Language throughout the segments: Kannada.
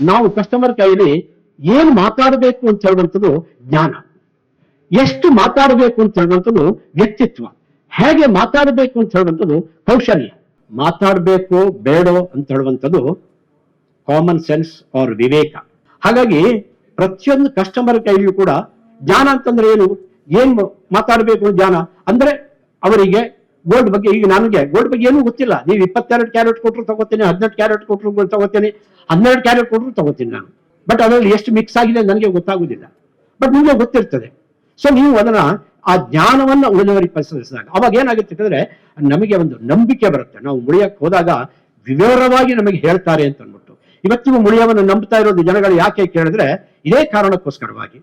ನಾವು ಕಸ್ಟಮರ್ ಕೈಯಲ್ಲಿ ಏನ್ ಮಾತಾಡಬೇಕು ಅಂತ ಹೇಳುವಂಥದ್ದು ಜ್ಞಾನ. ಎಷ್ಟು ಮಾತಾಡಬೇಕು ಅಂತ ಹೇಳುವಂಥದ್ದು ವ್ಯಕ್ತಿತ್ವ. ಹೇಗೆ ಮಾತಾಡಬೇಕು ಅಂತ ಹೇಳುವಂಥದ್ದು ಕೌಶಲ್ಯ. ಮಾತಾಡಬೇಕು ಬೇಡೋ ಅಂತ ಹೇಳುವಂಥದ್ದು ಕಾಮನ್ ಸೆನ್ಸ್ ಆರ್ ವಿವೇಕ. ಹಾಗಾಗಿ ಪ್ರತಿಯೊಂದು ಕಸ್ಟಮರ್ ಕೈಯಲ್ಲೂ ಕೂಡ ಜ್ಞಾನ ಅಂತಂದ್ರೆ ಏನು? ಏನ್ ಮಾತಾಡಬೇಕು ಜ್ಞಾನ? ಅಂದ್ರೆ ಅವರಿಗೆ ಗೋಲ್ಡ್ ಬಗ್ಗೆ ಈಗ ನನಗೆ ಗೋಲ್ಡ್ ಬಗ್ಗೆ ಏನೂ ಗೊತ್ತಿಲ್ಲ. ನೀವು ಇಪ್ಪತ್ತೆರಡು ಕ್ಯಾರೆಟ್ ಕೊಟ್ಟರು ತಗೋತೀನಿ, ಹದಿನೆಂಟು ಕ್ಯಾರೆಟ್ ಕೊಟ್ಟರು ತಗೋತೀನಿ, ಹನ್ನೆರಡು ಕ್ಯಾರೆಟ್ ಕೊಟ್ಟರು ತಗೋತೀನಿ ನಾನು. ಬಟ್ ಅದರಲ್ಲಿ ಎಷ್ಟು ಮಿಕ್ಸ್ ಆಗಿದೆ ನನಗೆ ಗೊತ್ತಾಗುದಿಲ್ಲ. ಬಟ್ ನಿಮಗೆ ಗೊತ್ತಿರ್ತದೆ. ಸೊ ನೀವು ಅದನ್ನ ಆ ಜ್ಞಾನವನ್ನ ಪರಿಶೀಲಿಸಿದಾಗ ಅವಾಗ ಏನಾಗುತ್ತೆ ಅಂತಂದ್ರೆ ನಮಗೆ ಒಂದು ನಂಬಿಕೆ ಬರುತ್ತೆ. ನಾವು ಮುಳಿಯಕ್ಕೆ ಹೋದಾಗ ವಿವರವಾಗಿ ನಮಗೆ ಹೇಳ್ತಾರೆ ಅಂತ ಅಂದ್ಬಿಟ್ಟು. ಇವತ್ತಿಗೂ ಮುಳಿಯವನ್ನು ನಂಬ್ತಾ ಇರೋದು ಜನಗಳು ಯಾಕೆ ಕೇಳಿದ್ರೆ ಇದೇ ಕಾರಣಕ್ಕೋಸ್ಕರವಾಗಿ.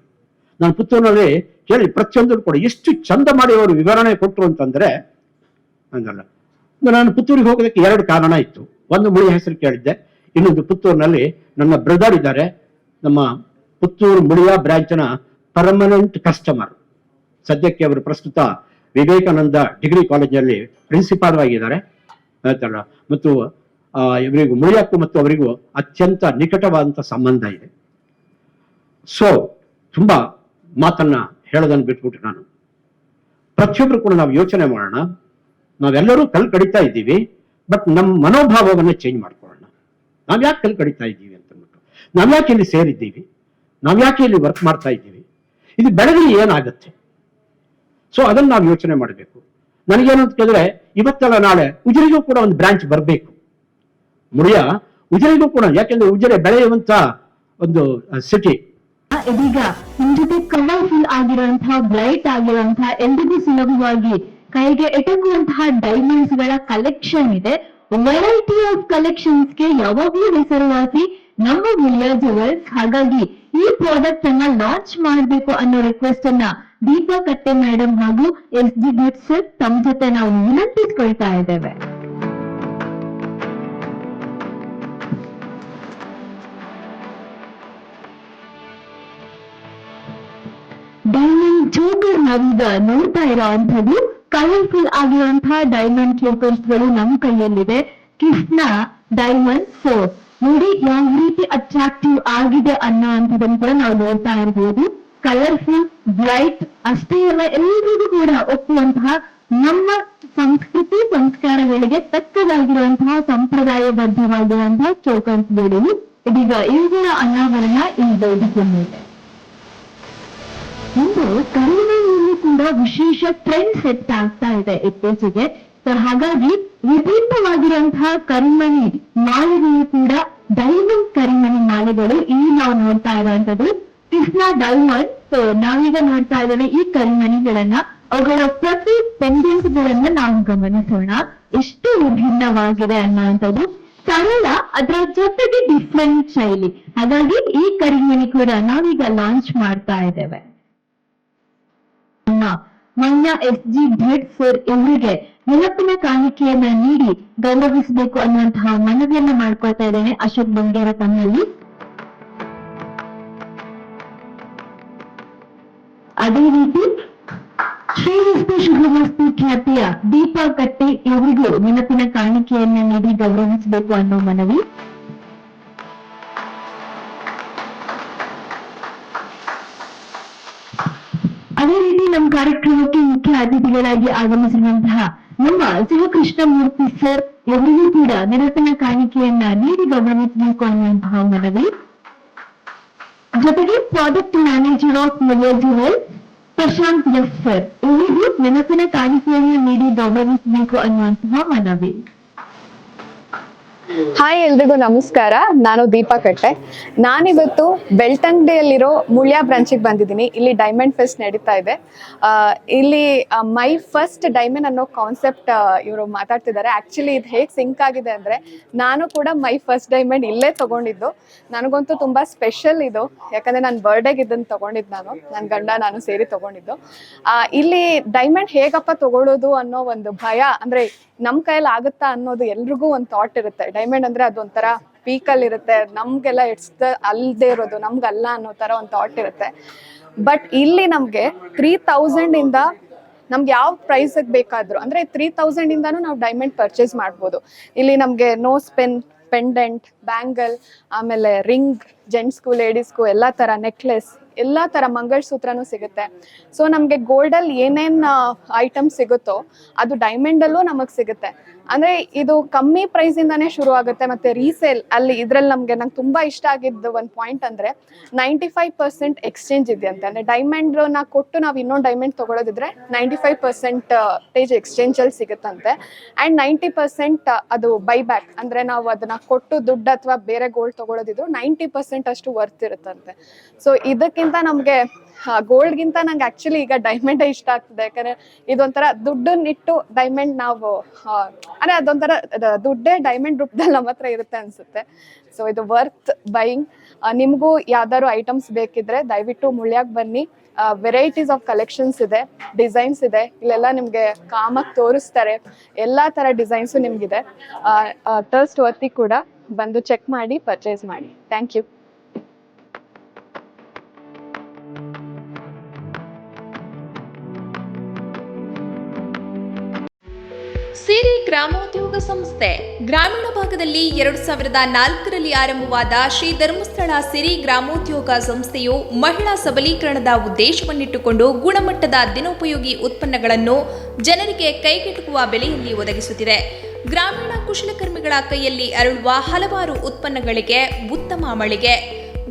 ನಾನು ಪುತ್ತೂರಿನಲ್ಲಿ ಕೇಳಿ ಪ್ರತಿಯೊಂದು ಕೂಡ ಎಷ್ಟು ಚಂದ ಮಾಡಿ ಅವರು ವಿವರಣೆ ಕೊಟ್ಟರು ಅಂತಂದ್ರೆ ಅಂದಲ್ಲ. ನಾನು ಪುತ್ತೂರಿಗೆ ಹೋಗೋದಕ್ಕೆ ಎರಡು ಕಾರಣ ಇತ್ತು. ಒಂದು ಮುಳಿ ಹೆಸರು ಕೇಳಿದ್ದೆ, ಇನ್ನೊಂದು ಪುತ್ತೂರಿನಲ್ಲಿ ನನ್ನ ಬ್ರದರ್ ಇದ್ದಾರೆ. ನಮ್ಮ ಪುತ್ತೂರು ಮುಳಿಯ ಬ್ರಾಂಚ್ನ ಪರ್ಮನೆಂಟ್ ಕಸ್ಟಮರ್ ಸದ್ಯಕ್ಕೆ ಅವರು ಪ್ರಸ್ತುತ ವಿವೇಕಾನಂದ ಡಿಗ್ರಿ ಕಾಲೇಜಲ್ಲಿ ಪ್ರಿನ್ಸಿಪಾಲ್ ಆಗಿದ್ದಾರೆ. ಆಯ್ತಲ್ಲ? ಮತ್ತು ಇವರಿಗೂ ಮುಳಿಯಕ್ಕೂ ಮತ್ತು ಅವರಿಗೂ ಅತ್ಯಂತ ನಿಕಟವಾದಂಥ ಸಂಬಂಧ ಇದೆ. ಸೊ ತುಂಬಾ ಮಾತನ್ನ ಹೇಳೋದನ್ನು ಬಿಟ್ಬಿಟ್ಟು ನಾನು. ಪ್ರತಿಯೊಬ್ಬರು ಕೂಡ ನಾವು ಯೋಚನೆ ಮಾಡೋಣ. ನಾವೆಲ್ಲರೂ ಕಲ್ ಕಡಿತಾ ಇದ್ದೀವಿ, ಬಟ್ ನಮ್ಮ ಮನೋಭಾವವನ್ನು ಚೇಂಜ್ ಮಾಡ್ಕೊಳ್ಳೋಣ. ನಾವು ಯಾಕೆ ಕಲ್ ಕಡಿತಾ ಇದ್ದೀವಿ ಅಂತ ನಾವ್ಯಾಕೆ ನಾವ್ ಯಾಕೆ ಇಲ್ಲಿ ಸೇರಿದ್ದೀವಿ ನಾವು ಯಾಕೆ ಇಲ್ಲಿ ವರ್ಕ್ ಮಾಡ್ತಾ ಇದ್ದೀವಿ ಇದು ಬೆಳಗ್ಗೆ ಏನಾಗುತ್ತೆ? ಸೊ ಅದನ್ನು ನಾವು ಯೋಚನೆ ಮಾಡಬೇಕು. ನನಗೇನು ಅಂತ ಕೇಳಿದ್ರೆ, ಇವತ್ತಲ್ಲ ನಾಳೆ ಉಜಿರಿಗೂ ಕೂಡ ಒಂದು ಬ್ರಾಂಚ್ ಬರಬೇಕು. ಮುಳಿಯ ಉಜಿರಿಗೂ ಕೂಡ, ಯಾಕೆಂದ್ರೆ ಉಜಿರೆ ಬೆಳೆಯುವಂತ ಒಂದು ಸಿಟಿ ಇದೀಗ ನಿಮ್ ಜೊತೆ ಕಲರ್ಫುಲ್ ಆಗಿರುವಂತಹ ಬ್ರೈಟ್ ಆಗಿರುವಂತಹ ಎಲ್ರಿಗೂ ಸುಲಭವಾಗಿ ಕೈಗೆ ಎಟಕುವಂತಹ ಡೈಮಂಡ್ಸ್ಗಳ ಕಲೆಕ್ಷನ್ ಇದೆ. ವೆರೈಟಿ ಆಫ್ ಕಲೆಕ್ಷನ್ಸ್ಗೆ ಯಾವಾಗ್ಲೂ ಹೆಸರುವಾಸಿ ನಮ್ಮ ವಿಲಿಯ ಜುವೆಲ್ಸ್ ಹಾಗಾಗಿ ಈ ಪ್ರಾಡಕ್ಟ್ ಅನ್ನ ಲಾಂಚ್ ಮಾಡಬೇಕು ಅನ್ನೋ ರಿಕ್ವೆಸ್ಟ್ ಅನ್ನ ದೀಪಾ ಕಟ್ಟೆ ಮೇಡಮ್ ಹಾಗೂ ಎಸ್ ಜಿ ಗುಡ್ ತಮ್ಮ ಜೊತೆ ನಾವು ವಿನಂತಿಸ್ಕೊಳ್ತಾ ಇದ್ದೇವೆ. ಡೈಮಂಡ್ ಚೋಕರ್ ನಾವೀಗ ನೋಡ್ತಾ ಇರೋವಂಥದ್ದು ಕಲರ್ಫುಲ್ ಆಗಿರುವಂತಹ ಡೈಮಂಡ್ ಚೋಕರ್ಸ್ಗಳು ನಮ್ಮ ಕೈಯಲ್ಲಿದೆ. ಕೃಷ್ಣ ಡೈಮಂಡ್ ಫೋರ್ ನೋಡಿ, ಯಾವ ರೀತಿ ಅಟ್ರಾಕ್ಟಿವ್ ಆಗಿದೆ ಅನ್ನೋ ಕೂಡ ನಾವು ನೋಡ್ತಾ ಇರ್ಬೋದು. ಕಲರ್ಫುಲ್ ಬ್ರೈಟ್ ಅಷ್ಟೇ ಅಲ್ಲ ಎಲ್ಲರಿಗೂ ಕೂಡ ಒಪ್ಪುವಂತಹ ನಮ್ಮ ಸಂಸ್ಕೃತಿ, ಸಂಸ್ಕಾರಗಳಿಗೆ ತಕ್ಕದಾಗಿರುವಂತಹ ಸಂಪ್ರದಾಯಬದ್ಧವಾಗಿರುವಂತಹ ಚೋಕರ್ಸ್ಗಳು ಇದೀಗ ಇವುಗಳ ಅನಾವರಣ ಈ ಮೇಲೆ. ಇಂದು ಕಡಿಮೆಯಲ್ಲಿ ಕೂಡ ವಿಶೇಷ ಟ್ರೆಂಡ್ ಸೆಟ್ ಆಗ್ತಾ ಇದೆ ಇತ್ತೀಚೆಗೆ. ಸೊ ಹಾಗಾಗಿ ವಿಭಿನ್ನವಾಗಿರುವಂತಹ ಕರಿಮಣಿ ಮಾಲೆಗಳು ಕೂಡ ಡೈಮಂಡ್ ಕರಿಮಣಿ ಮಾಲೆಗಳು ಈ ನಾವು ನೋಡ್ತಾ ಇರುವಂತದ್ದು ಕೃಷ್ಣ ಡೈಮಂಡ್ ಸೊ ನಾವೀಗ ನೋಡ್ತಾ ಇದ್ದೇವೆ ಈ ಕರಿಮಣಿಗಳನ್ನ. ಅವುಗಳ ಪ್ರತಿ ಪೆಂಡೆಂಟ್ ಗಳನ್ನ ನಾವು ಗಮನಿಸೋಣ. ಎಷ್ಟು ವಿಭಿನ್ನವಾಗಿದೆ ಅನ್ನುವಂಥದ್ದು. ಸರಳ, ಅದರ ಜೊತೆಗೆ ಡಿಫ್ರೆಂಟ್ ಶೈಲಿ. ಹಾಗಾಗಿ ಈ ಕರಿಮಣಿ ಕೂಡ ನಾವೀಗ ಲಾಂಚ್ ಮಾಡ್ತಾ ಇದ್ದೇವೆ. ಮನ್ನ ಎಸ್ ಜಿ ಭಟ್ ಸರ್ ಇವರಿಗೆ ನೆನಪಿನ ಕಾಣಿಕೆಯನ್ನ ನೀಡಿ ಗೌರವಿಸಬೇಕು ಅನ್ನುವಂತಹ ಮನವಿಯನ್ನ ಮಾಡ್ಕೊಳ್ತಾ ಇದ್ದೇನೆ ಅಶೋಕ್ ಬಂಗೇರ ತಮ್ಮಲ್ಲಿ ಅದೇ ರೀತಿ ಶ್ರೀರಸ್ತು ಶುಭಮಸ್ತಿ ಖ್ಯಾತಿಯ ದೀಪಾ ಕಟ್ಟಿ ಇವರಿಗೂ ನೆನಪಿನ ಕಾಣಿಕೆಯನ್ನ ನೀಡಿ ಗೌರವಿಸಬೇಕು ಅನ್ನೋ ಮನವಿ. ಅದೇ ರೀತಿ ನಮ್ಮ ಕಾರ್ಯಕ್ರಮಕ್ಕೆ ಮುಖ್ಯ ಅತಿಥಿಗಳಾಗಿ ಆಗಮಿಸಿರುವಂತಹ ನಮ್ಮ ಶಿವಕೃಷ್ಣ ಮೂರ್ತಿ ಸರ್ ಇವರಿಗೂ ಕೂಡ ನೆನಪಿನ ಕಾಣಿಕೆಯನ್ನ ನೀಡಿ ಗೌರವಿಸಬೇಕು ಅನ್ನುವಂತಹ ಮನವಿ. ಜೊತೆಗೆ project manager of jewel Prashanth S sir ಇವರಿಗೂ ನೆನಪಿನ ಕಾಣಿಕೆಯನ್ನು ನೀಡಿ ಗೌರವಿಸಬೇಕು ಅನ್ನುವಂತಹ ಮನವಿ. ಹಾಯ್ ಎಲ್ರಿಗೂ ನಮಸ್ಕಾರ. ನಾನು ದೀಪಾ ಕಟ್ಟೆ. ನಾನಿವತ್ತು ಬೆಳ್ತಂಗಡಿಯಲ್ಲಿರೋ ಮುಳ್ಯ ಬ್ರಾಂಚಿಗೆ ಬಂದಿದ್ದೀನಿ. ಇಲ್ಲಿ ಡೈಮಂಡ್ ಫೆಸ್ಟ್ ನಡೀತಾ ಇದೆ. ಇಲ್ಲಿ ಮೈ ಫಸ್ಟ್ ಡೈಮಂಡ್ ಅನ್ನೋ ಕಾನ್ಸೆಪ್ಟ್ ಇವರು ಮಾತಾಡ್ತಿದ್ದಾರೆ. ಆ್ಯಕ್ಚುಲಿ ಇದು ಹೇಗೆ ಸಿಂಕ್ ಆಗಿದೆ ಅಂದರೆ, ನಾನು ಕೂಡ ಮೈ ಫಸ್ಟ್ ಡೈಮಂಡ್ ಇಲ್ಲೇ ತೊಗೊಂಡಿದ್ದು. ನನಗಂತೂ ತುಂಬ ಸ್ಪೆಷಲ್ ಇದು. ಯಾಕಂದರೆ ನಾನು ಬರ್ಡೇಗೆ ಇದನ್ನು ತೊಗೊಂಡಿದ್ದು ನಾನು. ನನ್ನ ಗಂಡ ನಾನು ಸೇರಿ ತೊಗೊಂಡಿದ್ದು. ಇಲ್ಲಿ ಡೈಮಂಡ್ ಹೇಗಪ್ಪ ತೊಗೊಳ್ಳೋದು ಅನ್ನೋ ಒಂದು ಭಯ, ಅಂದರೆ ನಮ್ಮ ಕೈಯಲ್ಲಿ ಆಗುತ್ತಾ ಅನ್ನೋದು ಎಲ್ರಿಗೂ ಒಂದು ಥಾಟ್ ಇರುತ್ತೆ. ಡೈಮಂಡ್ ಅಂದರೆ ಅದೊಂಥರ ಪೀಕಲ್ಲಿ ಇರುತ್ತೆ. ನಮಗೆಲ್ಲ ಇಟ್ಸ್ ಅಲ್ಲದೆ ಇರೋದು, ನಮ್ಗಲ್ಲ ಅನ್ನೋ ಥರ ಒಂದು ಥಾಟ್ ಇರುತ್ತೆ. ಬಟ್ ಇಲ್ಲಿ ನಮಗೆ ತ್ರೀ ಇಂದ ನಮ್ಗೆ ಯಾವ ಪ್ರೈಸಿಗೆ ಬೇಕಾದರೂ, ಅಂದ್ರೆ ತ್ರೀ ತೌಸಂಡಿಂದನೂ ನಾವು ಡೈಮಂಡ್ ಪರ್ಚೇಸ್ ಮಾಡ್ಬೋದು. ಇಲ್ಲಿ ನಮಗೆ ನೋಸ್ ಪೆನ್ ಪೆಂಡೆಂಟ್ ಬ್ಯಾಂಗಲ್ ಆಮೇಲೆ ರಿಂಗ್ ಜೆಂಟ್ಸ್ಗೂ ಲೇಡೀಸ್ಗೂ ಎಲ್ಲ ಥರ ನೆಕ್ಲೆಸ್ ಎಲ್ಲ ಥರ ಮಂಗಳ್ಸೂತ್ರನೂ ಸಿಗುತ್ತೆ. ಸೊ ನಮಗೆ ಗೋಲ್ಡಲ್ಲಿ ಏನೇನು ಐಟಮ್ ಸಿಗುತ್ತೋ ಅದು ಡೈಮಂಡಲ್ಲೂ ನಮಗೆ ಸಿಗುತ್ತೆ. ಅಂದರೆ ಇದು ಕಮ್ಮಿ ಪ್ರೈಸಿಂದನೇ ಶುರು ಆಗುತ್ತೆ ಮತ್ತು ರೀಸೇಲ್ ಅಲ್ಲಿ ಇದರಲ್ಲಿ ನಮಗೆ ನಂಗೆ ತುಂಬ ಇಷ್ಟ ಆಗಿದ್ದು ಒಂದು ಪಾಯಿಂಟ್ ಅಂದರೆ ನೈಂಟಿ ಫೈವ್ ಪರ್ಸೆಂಟ್ ಎಕ್ಸ್ಚೇಂಜ್ ಇದೆ ಅಂತ. ಅಂದರೆ ಡೈಮಂಡ್ನ ಕೊಟ್ಟು ನಾವು ಇನ್ನೊಂದು ಡೈಮಂಡ್ ತೊಗೊಳೋದಿದ್ರೆ ನೈಂಟಿ ಫೈವ್ ಪರ್ಸೆಂಟ್ ಟೇಜ್ ಎಕ್ಸ್ಚೇಂಜಲ್ಲಿ ಸಿಗುತ್ತಂತೆ. ಆ್ಯಂಡ್ ನೈಂಟಿ ಪರ್ಸೆಂಟ್ ಅದು ಬೈ ಬ್ಯಾಕ್ ಅಂದರೆ ನಾವು ಅದನ್ನು ಕೊಟ್ಟು ದುಡ್ಡು ಅಥವಾ ಬೇರೆ ಗೋಲ್ಡ್ ತಗೊಳ್ಳೋದಿದ್ರು ನೈಂಟಿ ಪರ್ಸೆಂಟ್ ಅಷ್ಟು ವರ್ತ್ ಇರುತ್ತಂತೆ. ಸೊ ಇದಕ್ಕಿಂತ ನಮಗೆ ಗೋಲ್ಡ್ಗಿಂತ ನಂಗೆ ಆಕ್ಚುಲಿ ಈಗ ಡೈಮಂಡೇ ಇಷ್ಟ ಆಗ್ತದೆ. ಯಾಕಂದರೆ ಇದೊಂಥರ ದುಡ್ಡನ್ನಿಟ್ಟು ಡೈಮಂಡ್ ನಾವು ಅಂದ್ರೆ ಅದೊಂಥರ ದುಡ್ಡೇ ಡೈಮಂಡ್ ರೂಪದಲ್ಲಿ ನಮ್ಮ ಹತ್ರ ಇರುತ್ತೆ ಅನ್ಸುತ್ತೆ. ಸೊ ಇದು ವರ್ತ್ ಬೈಯಿಂಗ್ ನಿಮಗೂ ಯಾವ್ದಾದ್ರು ಐಟಮ್ಸ್ ಬೇಕಿದ್ರೆ ದಯವಿಟ್ಟು ಮುಳ್ಯಾಗ ಬನ್ನಿ. ವೆರೈಟೀಸ್ ಆಫ್ ಕಲೆಕ್ಷನ್ಸ್ ಇದೆ ಡಿಸೈನ್ಸ್ ಇದೆ. ಇಲ್ಲೆಲ್ಲ ನಿಮಗೆ ಕಾಮಾಗಿ ತೋರಿಸ್ತಾರೆ. ಎಲ್ಲ ತರ ಡಿಸೈನ್ಸು ನಿಮ್ಗಿದೆ. ಟರ್ಸ್ಟ್ ವರ್ತಿ ಕೂಡ ಬಂದು ಚೆಕ್ ಮಾಡಿ ಪರ್ಚೇಸ್ ಮಾಡಿ. ಥ್ಯಾಂಕ್ ಯು ಸಿರಿ ಗ್ರಾಮೋದ್ಯೋಗ ಸಂಸ್ಥೆ. ಗ್ರಾಮೀಣ ಭಾಗದಲ್ಲಿ ಎರಡು ಸಾವಿರದ ನಾಲ್ಕರಲ್ಲಿ ಆರಂಭವಾದ ಶ್ರೀ ಧರ್ಮಸ್ಥಳ ಸಿರಿ ಗ್ರಾಮೋದ್ಯೋಗ ಸಂಸ್ಥೆಯು ಮಹಿಳಾ ಸಬಲೀಕರಣದ ಉದ್ದೇಶವನ್ನಿಟ್ಟುಕೊಂಡು ಗುಣಮಟ್ಟದ ದಿನೋಪಯೋಗಿ ಉತ್ಪನ್ನಗಳನ್ನು ಜನರಿಗೆ ಕೈಗೆಟುಕುವ ಬೆಲೆಯಲ್ಲಿ ಒದಗಿಸುತ್ತಿದೆ. ಗ್ರಾಮೀಣ ಕುಶಲಕರ್ಮಿಗಳ ಕೈಯಲ್ಲಿ ಅರಳುವ ಹಲವಾರು ಉತ್ಪನ್ನಗಳಿಗೆ ಉತ್ತಮ ಮಳಿಗೆ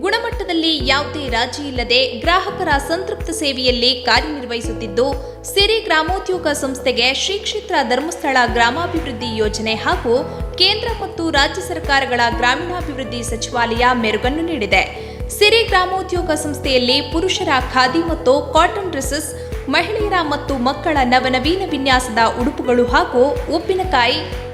ಗುಣಮಟ್ಟದಲ್ಲಿ ಯಾವುದೇ ರಾಜಿ ಇಲ್ಲದೆ ಗ್ರಾಹಕರ ಸಂತೃಪ್ತ ಸೇವೆಯಲ್ಲಿ ಕಾರ್ಯನಿರ್ವಹಿಸುತ್ತಿದ್ದು, ಸಿರಿ ಗ್ರಾಮೋದ್ಯೋಗ ಸಂಸ್ಥೆಗೆ ಶ್ರೀ ಕ್ಷೇತ್ರ ಧರ್ಮಸ್ಥಳ ಗ್ರಾಮಾಭಿವೃದ್ಧಿ ಯೋಜನೆ ಹಾಗೂ ಕೇಂದ್ರ ಮತ್ತು ರಾಜ್ಯ ಸರ್ಕಾರಗಳ ಗ್ರಾಮೀಣಾಭಿವೃದ್ಧಿ ಸಚಿವಾಲಯ ಮೆರುಗನ್ನು ನೀಡಿದೆ. ಸಿರಿ ಗ್ರಾಮೋದ್ಯೋಗ ಸಂಸ್ಥೆಯಲ್ಲಿ ಪುರುಷರ ಖಾದಿ ಮತ್ತು ಕಾಟನ್ ಡ್ರೆಸ್ಸಸ್, ಮಹಿಳೆಯರ ಮತ್ತು ಮಕ್ಕಳ ನವನವೀನ ವಿನ್ಯಾಸದ ಉಡುಪುಗಳು ಹಾಗೂ ಉಪ್ಪಿನಕಾಯಿ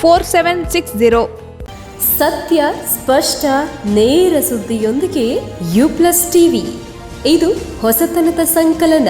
four seven six zero ಸತ್ಯ ಸ್ಪಷ್ಟ ನೇರ ಸುದ್ದಿಯೊಂದಿಗೆ ಯು ಪ್ಲಸ್ ಟಿವಿ. ಇದು ಹೊಸತನದ ಸಂಕಲನ.